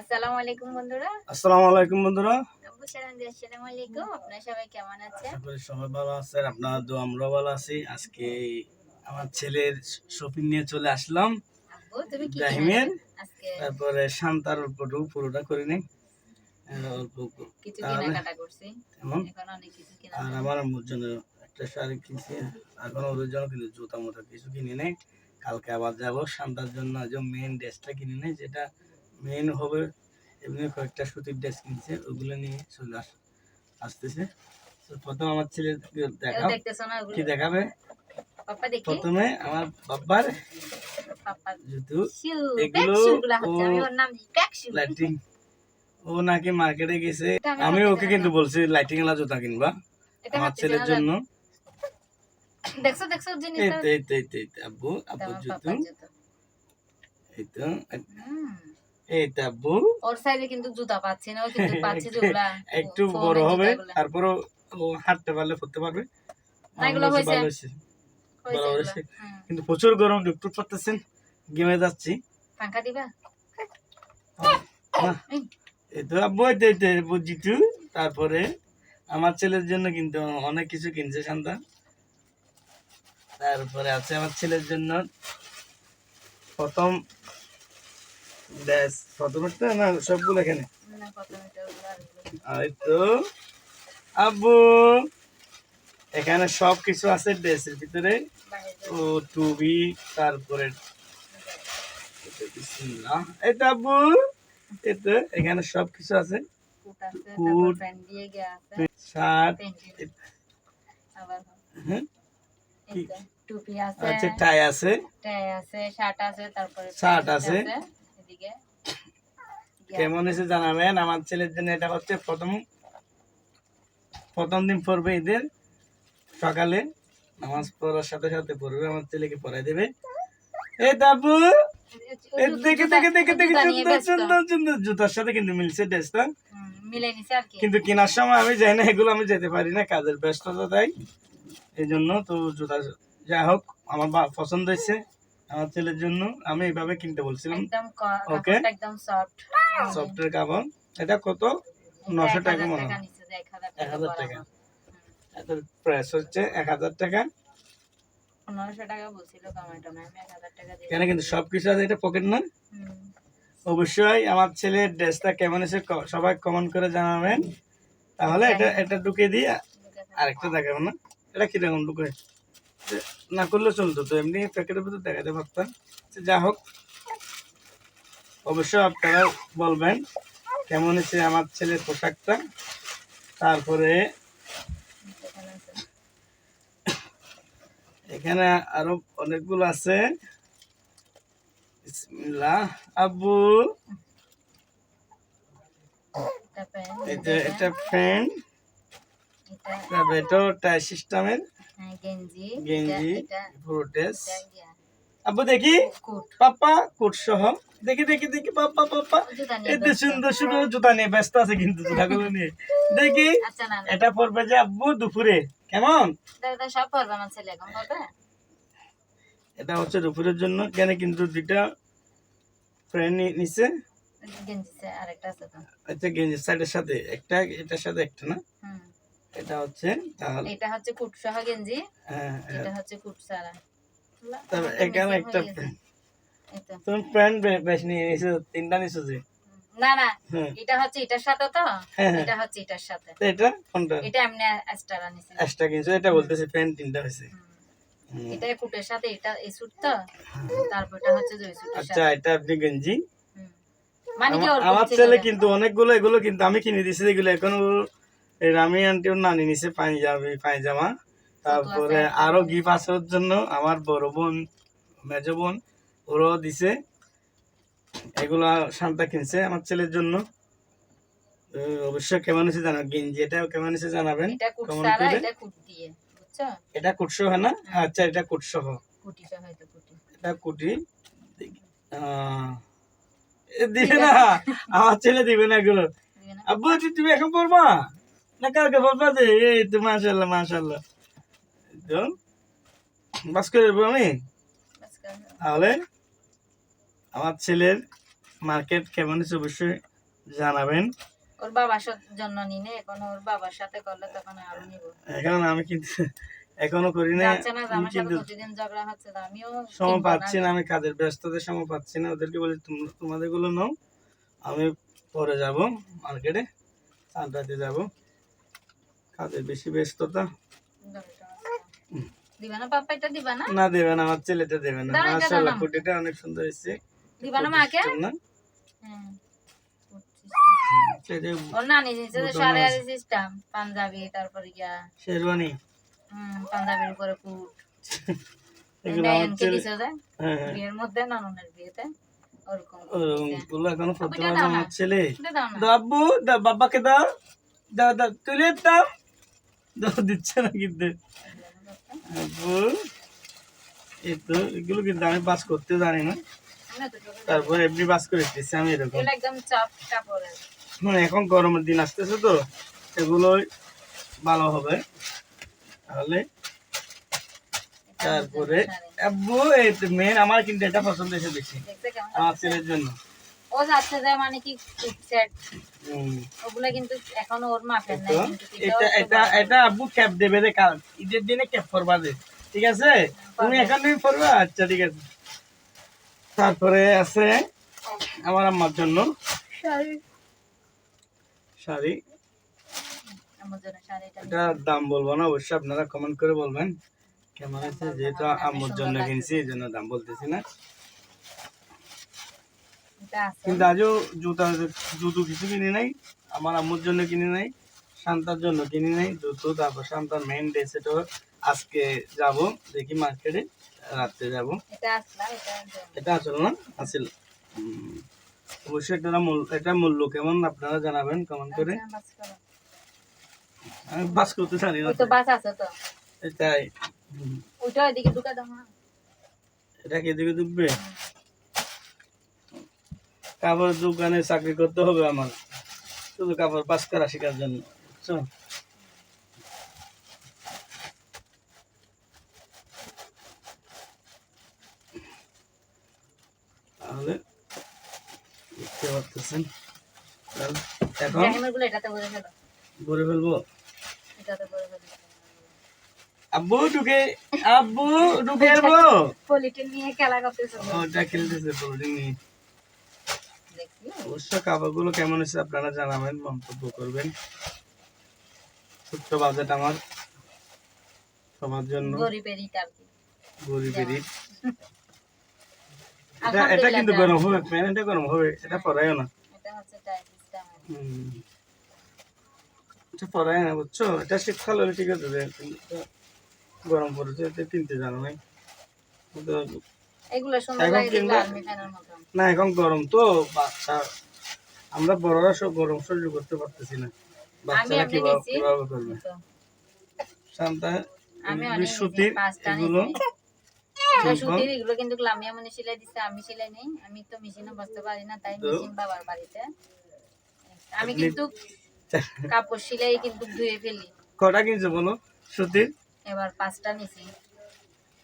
আসসালামু আলাইকুম বন্ধুরা। আসসালামু আলাইকুম বন্ধুরা। আব্বু সালাম দিয়ে আসসালামু আলাইকুম। আপনারা সবাই কেমন আছেন? সবাই ভালো আছেন আপনারা তো আমরাও ভালো আছি। আজকে আমার ছেলের শপিং নিয়ে চলে আসলাম। আব্বু তুমি কি ইব্রাহিমের। তারপরে শান্তার অল্পটুকু পুরোটা করে নিই। আর আমার আম্মুর জন্য একটা শাড়ি কিনছি। এখন ওদের জন্য কিন্তু জুতা মতো কিছু কিনে নেই। কালকে আবার যাব। শান্তার জন্য মেন ড্রেসটা কিনে নেই যেটা মেন হবে এমনি কয়েকটা সুতির ড্রেস কিনছে ওগুলো নিয়ে চলে আস আসতেছে। তো প্রথম আমার ছেলে দেখাও। কি দেখাবে? প্রথমে আমার বাবার জুতো এগুলো লাইটিং ও নাকি মার্কেটে গেছে। আমি ওকে কিন্তু বলছি লাইটিং এলা জুতা কিনবা আমার ছেলের জন্য। দেখছ দেখছ জিনিসটা? এই তো এই এই আব্বু আমার জুতো। এই তো হুম। এই ওর সাইজে কিন্তু জুতা পাচ্ছি না ও কিন্তু পাচ্ছি যেগুলা একটু বড় হবে। তারপরও ও হাঁটতে পারলে পড়তে পারবে। না, এগুলো আমার কাছে হয়েছে। কিন্তু প্রচুর গরম দেখতে গেমে যাচ্ছি। পাঙ্খা দিবা? আব্বু তারপরে আমার ছেলের জন্য কিন্তু অনেক কিছু কিনছে শান্তা। তারপরে আছে আমার ছেলের জন্য প্রথম ব্যাস প্রথমেরটা না সবগুলো এখানে। এই তো আব্বু এখানে সব কিছু আছে ড্রেসের ভিতরে। ও টুবি তারপরে তো আব্বু তো এখানে সব কিছু আছে কুট শার্ট হ্যাঁ? টুপি আছে, আচ্ছা টাই আছে। টাই আছে, শার্ট আছে, তারপরে শার্ট আছে। কেমন এসে জানাবেন? আমার ছেলের জন্য এটা হচ্ছে প্রথম প্রথম দিন পড়বে ঈদের। সকালে নামাজ পড়ার সাথে সাথে পড়বে আমার ছেলেকে পড়াই দেবে। এই ওই দেখে দেখে দেখে দেখে সুন্দর সুন্দর সুন্দর জুতার সাথে কিন্তু মিলছে ড্রেসটা কি। কিন্তু কেনার সময় আমি যাই না এগুলো আমি যেতে পারি না কাজের ব্যস্ততা তাই। এই জন্য তো জুতা যাই হোক আমার বা- পছন্দ হয়েছে। আমার ছেলের জন্য আমি এইভাবে কিনতে বলছিলাম। একদম ওকে। একদম সফট সফটের কাপড়। এটা কত? নশো টাকা মনে হয়। এক হাজার টাকা। এত প্রাইস হচ্ছে এক হাজার টাকা। পনেরোশো টাকা বলছিল টমেটো না আমি এক হাজার টাকা দিয়ে এখানে কিন্তু সবকিছু আছে এটা পকেট না? অবশ্যই আমার ছেলের ড্রেসটা কেমন এসে সবাই কমেন্ট করে জানাবেন। তাহলে এটা এটা ঢুকে দিয়ে আরেকটা দেখাবো না। এটা কীরকম ঢুকে? না করলে চলতো তো এমনি প্যাকেটের ভিতর দেখাতে পারতাম যা হোক অবশ্যই আপনারা বলবেন কেমন হয়েছে আমার ছেলের পোশাকটা। তারপরে এখানে আরও অনেকগুলো আছে। আব্বু এটা এটা ফ্যান এটা টাই সিস্টেমের গেঞ্জি গেঞ্জি এটা- এটা পুরো ড্রেস আব্বু দেখি? পাপা কোট সহ। দেখি দেখি দেখি পাপা পাপা জুতা নিয়ে এত ব্যস্ত। সুন্দর সুন্দর জুতা নিয়ে ব্যস্ত আছে কিন্তু জুতাগুলো নিয়ে। দেখি না না এটা পড়বে যে আব্বু দুপুরে। কেমন? এটা- এটা সব পরবে আমার ছেলে এখন পরবে? এটা হচ্ছে দুপুরের জন্য। কেন কিন্তু দুইটা ফ্রেন্ড নিছে। আচ্ছা গেঞ্জি সাইডের সাথে। একটা এটার সাথে একটা না? এটা হচ্ছে তাহলে এটা হচ্ছে গেঞ্জি। হ্যাঁ, হ্যাঁ। এটা হচ্ছে কুট সারা তারপর এখানে একটা তুমি ফ্রেন্ড বেশ নিয়ে নিছো তিনটা নিছো যে? না না হ্যাঁ। এটা হচ্ছে এটার সাথে তো। এটা হচ্ছে এটার সাথে। এটা কোনটা? এটা এমনি এক্সট্রা আনিছি এক্সট্রা কিনছো এটা বলতেছে ফ্রেন্ড তিনটা হুম। এটা কুটের সাথে এটা এই স্যুট তো? তারপর এটা হচ্ছে স্যুটের আচ্ছা এটা আপনি গেঞ্জি? মানে কি আমা- আমার ছেলে কিন্তু অনেকগুলো এগুলো কিন্তু আমি কিনে দিছি এগুলো এখন এই রামি আন্টি ওর নানি নিছে পাঞ্জাবি পায়জামা। তারপরে। আরও গিফট আছে ওর জন্য। আমার বড় বোন মেজ বোন ওরও দিছে। এগুলা শান্তা কিনছে আমার ছেলের জন্য। তো অবশ্যই কেমন হয়েছে জানাবেন গেঞ্জি এটাও কেমন হয়েছে জানাবেন? কেমন করে? এটা কুট দিয়ে বুঝছ? হয় না? আচ্ছা এটা কুটসো হয় এটা কুটি। দিবে না। আমার ছেলে দিবে না এগুলো? আব্বু তুমি এখন পড়বা? না কালকে পড়বা যে এই তো মাশাল্লাহ মাশাল্লাহ তো বাস করে দেবো আমি? তাহলে আমার ছেলের মার্কেট কেমন হচ্ছে অবশ্যই জানাবেন। ওর বাবার জন্য নিনে এখন ওর বাবার সাথে করলে তখন আরও নিব। এখন আমি কিন্তু এখনও করি না সময় পাচ্ছি না। আমি কাজের ব্যস্ততার সময় পাচ্ছি না ওদেরকে বলি "তোমরা- তোমাদেরগুলো নাও আমি পরে যাব মার্কেটে চাঁদাতে যাব। কাজের বেশি ব্যস্ততা? দিবা না পাপা এটা দিবা না না আমার ছেলেটা না মাশাআল্লাহ। অনেক সুন্দর হয়েছে। দিবা না মাকে? না? হ্যাঁ ওর নানি দিয়েছে যে সাড়ে আড়ি সিস্টেম পাঞ্জাবি তারপরে গিয়া শেরওয়ানি। হুম পাঞ্জাবির উপরে কুট এগুলো আমার ডায়ানকে ছেলে হ্যাঁ হ্যাঁ। বিয়ের মধ্যে নানুনের বিয়েতে? ওরকম ছেলে। দাও বাবাকে দাও। দাও দাও তুলে দাও। দিচ্ছে না কিন্তু। এই তো এগুলো কিন্তু আমি বাস করতে জানি না। তারপর এমনি বাস করে দিচ্ছি আমি এরকম। মানে এখন গরমের দিন আসতেছে তো এগুলো ভালো হবে। তাহলে তারপরে মেন আমার কিন্তু এটা পছন্দ হয়েছে বেশি আমার ছেলের জন্য। ও যাচ্ছে যে মানে কি সেট হুম। কিন্তু এখনও ওর মাপের নাই এটা এটা এটা আব্বু ক্যাপ দেবে রে কাল। ঈদের দিনে ক্যাপ করবা দে ঠিক আছে? তুমি পারবে। এখন আচ্ছা ঠিক আছে। তারপরে আছে আমার আম্মার জন্য। শাড়ি। শাড়ি। আমার জন্য এটা দাম বলব না অবশ্যই আপনারা কমেন্ট করে বলবেন। কেমন আছে যেহেতু আম্মুর জন্য কিনছি এই জন্য দাম বলতেছি না। কিন্তু আজও জুতা জুতো কিছু কিনি নাই আমার আম্মুর জন্য কিনি নাই শান্তার জন্য কিনি নাই জুতো তারপর শান্তার মেইন ড্রেস এটা আজকে যাব দেখি মার্কেটে রাত্রে যাব। এটা আসলা এটা এটা আসলে না আসল অবশ্যই এটা মূল্য এটা মূল্য কেমন আপনারা জানাবেন কমেন্ট করে। আচ্ছা। আমি বাস করতে জানি না। তো বাস আছে তো। এটাই। ওইটা ওইদিকে ঢুকা দাও এটা কে দিকে ঢুকবে? কাপড় দোকানে চাকরি করতে হবে আমার। শুধু কাপড় পাস করা শেখার জন্য। বুঝছ তাহলে দেখতে পাচ্ছেন এখন ভরে ফেলব? আব্বু ঢুকে আব্বু ঢুকে পলিটিন নিয়ে খেলা করতেছে। ওটা খেলতেছে পোল্ট্রি নিয়ে। অবশ্য কাপড়গুলো কেমন হয়েছে আপনারা জানাবেন মন্তব্য করবেন। ছোট্ট বাজেট আমার সবার জন্য। গরিবেরই এটা এটা কিন্তু গরম হবে প্যান্টটা গরম হবে এটা পরাইও না। এটা পরাই না বুঝছ? এটা শীতকাল হলে ঠিক আছে গরম পড়েছে কিনতে জানো নাই। এগুলো এখন কিনবো? না এখন গরম তো বাচ্চা আমরা বড়রা সব গরম সহ্য করতে পারতেছি না। আমি বাচ্চারা কীভাবে কীভাবে করবে? শান্তা সুতির এগুলো? সুতির এগুলো কিন্তু লামিয়া মনে সেলাই দিছে আমি সেলাই নেই। আমি তো মেশিনে বসতে পারি না তাই মেশিন বাবার বাড়িতে। আমি কিন্তু কাপড় সেলাই কিন্তু ধুয়ে ফেলি। কটা কিনছো বলো? সুতির এবার পাঁচটা নিছি।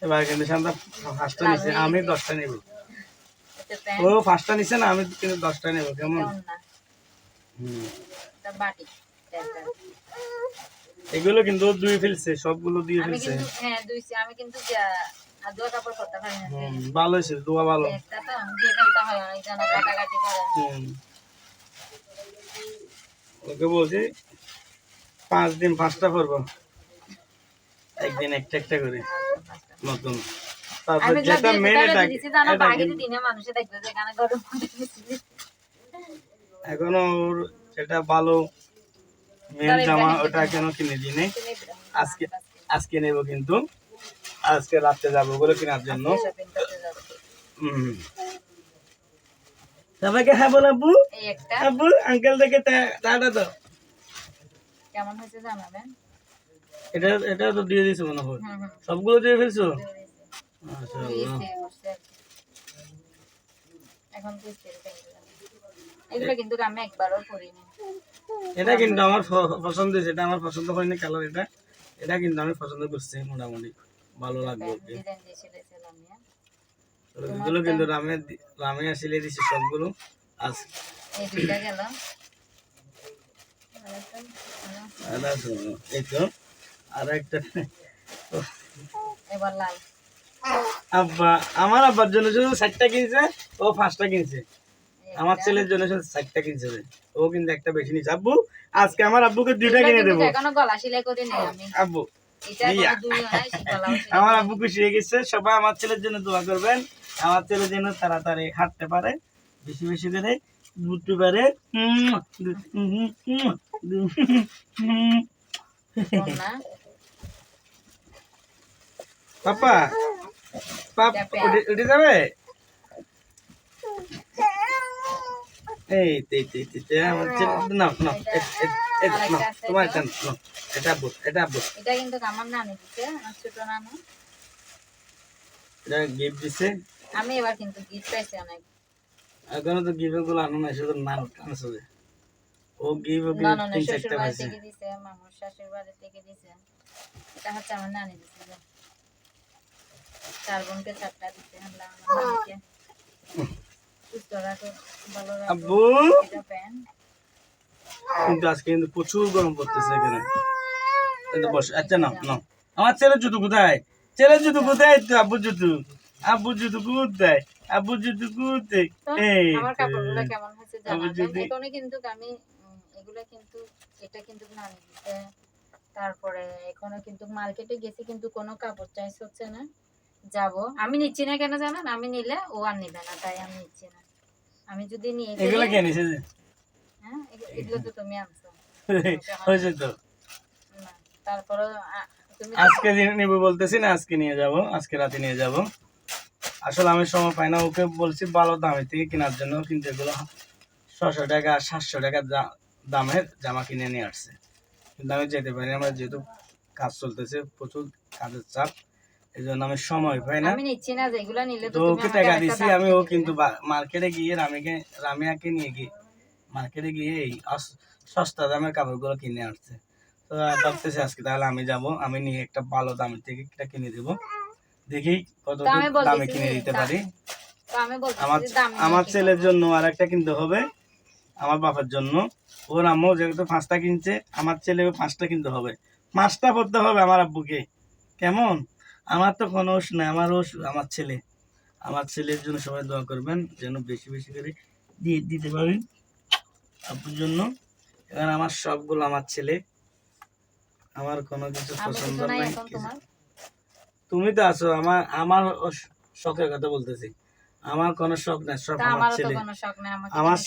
এবার কিন্তু শান্তা পাঁচটা নিছে আমি দশটা নেব। ও পাঁচটা নিছে না আমি কিন্তু দশটা নেব কেমন? এগুলো কিন্তু ধুয়ে ফেলছে সবগুলো দিয়ে আমি ফেলছে। কিন্তু হ্যাঁ দুইছি। আমি কিন্তু যা- আদুয়া কাপড় করতে পারি ভালো হয়েছে দোয়া ভালো। একটা তো দিয়ে ফেলতে হয় অনেক জন কাটাকাটি করে। ওকে বলছি পাঁচ দিন পাঁচটা করব একদিন একটা একটা করে নতুন। তারপর যেটা যদি এটা দিছি জানো এটা বাহিরে কিন্তু- দিনে মানুষে দেখবে যে এখানে গরম মধ্যে দিছি। এখনও ওর যেটা ভালো মেন জামা ওটা কেন কিনে দিই নাই। আজকে আজকে নেব কিন্তু। আজকে যাব ওগুলো কেনার জন্য। হুম। সবাইকে হ্যাঁ বল আব্বু আব্বু আঙ্কেল দেখে টাটা কেমন হয়েছে জানাবেন? এটা এটা তো দিয়ে দিছো মনে হয়। সবগুলো দিয়ে ফেলছো? এটা কিন্তু আমার পছন্দ এটা আমার পছন্দ হয়নি কালার এটা। এটা কিন্তু আমি পছন্দ করছি মোটামুটি। ভালো লাগবে ওকে। কিন্তু রামে রামে সিলে দিছি সবগুলো। আজ এই গেল। আর একটা এবার লাল। আব্বা আমার আব্বার জন্য শুধু ষাটটা কিনছে ও পাঁচটা কিনছে। আমার ছেলের জন্য শুধু ষাটটা কিনছে ও। কিন্তু একটা বেশি নিচ্ছে আব্বু আজকে আমার আব্বুকে দুইটা কিনে দেবো। আব্বু আমার আব্বু খুশি হয়ে গেছে। সবাই আমার ছেলের জন্য দোয়া করবেন। আমার ছেলে যেন তাড়াতাড়ি হাঁটতে পারে। বেশি বেশি করে বুঝতে পারে। পাপা পাপ উঠে যাবে? এই তে তে তে তে আমার ছেলে না না না তোমার এটা। না এটা আব্বু এটা আব্বু এটা কিন্তু আমার নানি দিছে আমার ছোট নানু। এটা গিফট দিছে? আমি এবার কিন্তু গিফট পাইছি অনেক। এখনও তো গিফটগুলো আনো না শুধু নাম যে। ও গিফট নানু তিন চারটা পাইছে। দিছে মামুর শাশুড়ি বাড়ি থেকে দিছে। এটা হচ্ছে আমার নানি দিছে। চার বোনকে চারটা দিছে আল্লাহ আমার নানিকে সুস্থ রাখো ভালো রাখো আব্বু কিন্তু আজকে কিন্তু প্রচুর গরম পড়তেছে এখানে। বস আচ্ছা না না আমার ছেলের জুতো কোথায়? ছেলের জুতো কোথায় তো আব্বুর জুতো? আব্বুর জুতো কোথায়? আব্বুর জুতো কোথায়? এই আমার কাপড়গুলো কেমন হয়েছে আমার এখানে কিন্তু আমি উম, কিন্তু এটা কিন্তু নানি তারপরে এখনও কিন্তু মার্কেটে গেছি কিন্তু কোনো কাপড় চাইস হচ্ছে না। যাব। আমি নিচ্ছি না কেন জানেন? আমি নিলে ও আর নিবে না তাই আমি নিচ্ছি না। আমি যদি নিয়ে এগুলো কে নিছে হ্যাঁ এগুলো তো তুমি আনছো। হয়েছে তো। তারপরে তুমি আজকে নিব বলতেছি না আজকে নিয়ে যাব আজকে রাতে নিয়ে যাব। আসলে আমি সময় পাই না ওকে বলছি ভালো দামে থেকে কেনার জন্য কিন্তু এগুলো ছশো টাকা সাতশো টাকা দামের জামা কিনে নিয়ে আসছে। কিন্তু আমি যেতে পারি আমার যেহেতু কাজ চলতেছে প্রচুর কাজের চাপ। এই জন্য আমি সময় পাই না? আমি নিচ্ছি না যে এগুলো নিলে তো ওকে টাকা দিছি আমি ও কিন্তু মার্কেটে গিয়ে রামিকে রামিয়াকে নিয়ে গিয়ে মার্কেটে গিয়ে এই সস্তা দামের কাপড়গুলো কিনে আসছে তো ভাবতেছি আজকে তাহলে আমি যাব আমি নিয়ে একটা ভালো দামের থেকে একটা কিনে দেবো। দেখি কত দামে কিনে দিতে পারি। আমার আমার ছেলের জন্য আর একটা কিনতে হবে আমার বাবার জন্য। ওর আম্মু যেহেতু পাঁচটা কিনছে আমার ছেলেও পাঁচটা কিনতে হবে। পাঁচটা পড়তে হবে আমার আব্বুকে। কেমন? আমার তো কোনো ওষ নাই আমার ওষ আমার ছেলে। আমার ছেলের জন্য সবাই দোয়া করবেন যেন বেশি বেশি করে দিয়ে দিতে পারেন আব্বুর জন্য। এবার আমার সবগুলো আমার ছেলে। আমার কোনো কিছু পছন্দ নাই এখন তুমি তো আছো আমার আমার শখের কথা বলতেছি। আমার কোনো শখ নাই সব আমার ছেলে। আমার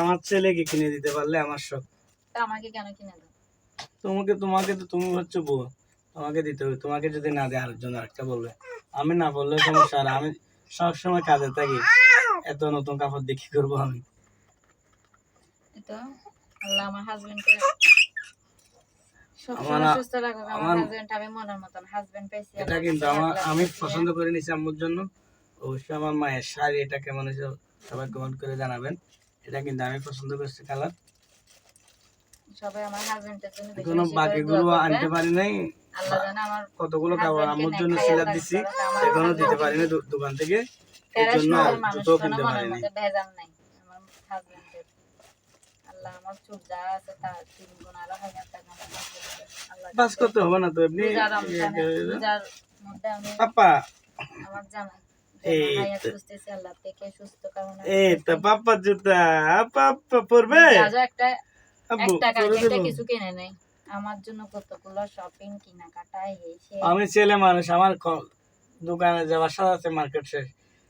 আমার ছেলেকে কিনে দিতে পারলে আমার শখ। আমাকে কেন কিনে দাও তোমাকে তোমাকে তো তুমি হচ্ছে বউ। তোমাকে দিতে হবে তোমাকে যদি না দেয় আরেকজন আরেকটা বলবে। আমি না বললে সমস্যা আর আমি সব সময় কাজে থাকি। এত নতুন কাপড় দেখি করব আমি? আল্লাহ আমার হাজবেন্ডকে সবসময় এটা কিন্তু আমার আমি পছন্দ করে নিছি আম্মুর জন্য। অবশ্যই আমার মায়ের শাড়ি এটা কেমন হয়েছে সবাই কমেন্ট করে জানাবেন। এটা কিন্তু আমি পছন্দ করছি কালার। সবাই আমার হাজবেন্ডের জন্য এখনও বাকিগুলো আনতে পারি নাই। আল্লাহ যেন আমার কতগুলো কাপড় হাজবেন্ডকে আম্মুর নেয়, জন্য সিলাপ দিছি এখনও দিতে হাজবেন্ড পারিনি দোকান থেকে। এর জন্য জুতো কিনতে মনের পারিনি ভেজাল নাই আমার হাজবেন্ডের আল্লাহ আমার চুল যা আছে তার তিন গুণ আরও হাজার টাকা আমার husband-এর। আল্লাহ বাস করতে হবে না তো এমনি? পাপা। আমার জানা এই তো। এই পাপা জুতা পাপা পরবে? একটা কিছু কিনে নেই। আমার জন্য কতগুলো শপিং এই সে। আমি ছেলে মানুষ আমার দোকানে যাওয়ার সাথে আছে মার্কেট শেষ।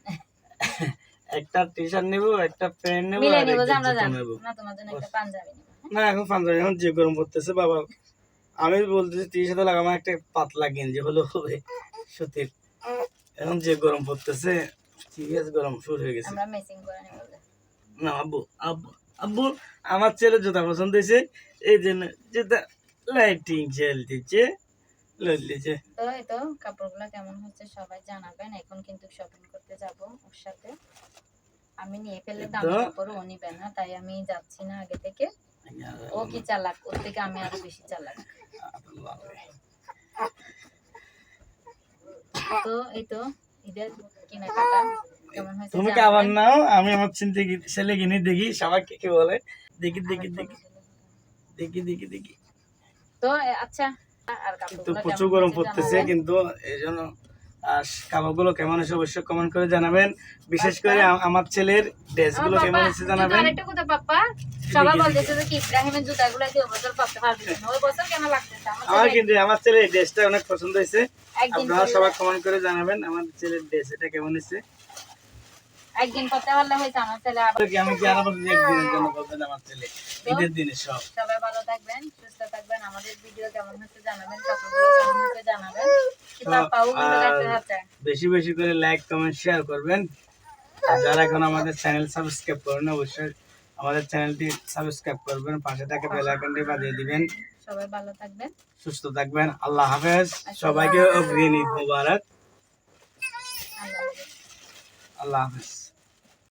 একটা টি শার্ট নেব একটা প্যান্ট নেব মিলে নিব আমরা না তোমার জন্য একটা পাঞ্জাবি না এখন পাঞ্জাবি এখন যে গরম পড়তেছে বাবা। আমি বলতেছি টি শার্ট লাগাবো একটা পাতলা গেঞ্জি হলো হবে সুতির। এখন যে গরম পড়তেছে সিরিয়াস গরম শুরু হয়ে গেছে। আমরা মেসিং করে নেব। না আব্বু আব্বু। আব্বু আমার ছেলে জুতা পছন্দ হয়েছে। এই জন্য জুতা লাইটিং জ্বলতেছে লড়তেছে তো এই তো কাপড়গুলো কেমন হচ্ছে সবাই জানাবেন। এখন কিন্তু শপিং করতে যাব ওর সাথে। আমি নিয়ে ফেললে দামি কাপড় ও নিবে না তাই আমি যাচ্ছি না আগে থেকে। ও কি চালাক? ওর থেকে আমি আরও বেশি চালাক। তো এই তো ঈদের কেনাকাটা। তুমি জানাবেন। খাবার নাও? আমি আমার চিন্তা ছেলে কিনে দেখি সবাই কে কে বলে? দেখি দেখি দেখি। দেখি দেখি দেখি। তো আচ্ছা। আর কিন্তু প্রচুর গরম পড়তেছে কিন্তু এই জন্য কাপড়গুলো কেমন হয়েছে অবশ্যই কমেন্ট করে জানাবেন। বিশেষ করে আমার ছেলের ড্রেসগুলো কেমন হয়েছে জানাবেন। আরেকটা কথা পাপ্পা সবাই বলতেছে যে কি ইব্রাহিমের জুতাগুলো দিয়ে বছর পারবি? না ওই বছর কেন লাগতেছে? আমার কিন্তু আমার ছেলের ড্রেসটা অনেক পছন্দ হয়েছে। আপনারা সবাই কমেন্ট করে জানাবেন আমার ছেলের ড্রেস এটা কেমন হয়েছে। একদিন পরতে পারলে হয়েছে আমার ছেলে আবার আমি কি একদিনের জন্য আমার ছেলে। ঈদের দিনে সব সবাই ভালো থাকবেন সুস্থ থাকবেন আমাদের ভিডিও কেমন হচ্ছে জানাবেন কাপড়গুলো কেমন হচ্ছে জানাবেন। বেশি বেশি করে লাইক কমেন্ট শেয়ার করবেন। যারা এখন আমাদের চ্যানেল সাবস্ক্রাইব করেন অবশ্যই আমাদের চ্যানেলটি সাবস্ক্রাইব করবেন পাশে থাকা বেল আইকনটি বাজিয়ে দিবেন। সবাই ভালো থাকবেন। সুস্থ থাকবেন আল্লাহ হাফেজ। সবাইকে অগ্রিম ঈদ মুবারক। আল্লাহ হাফেজ।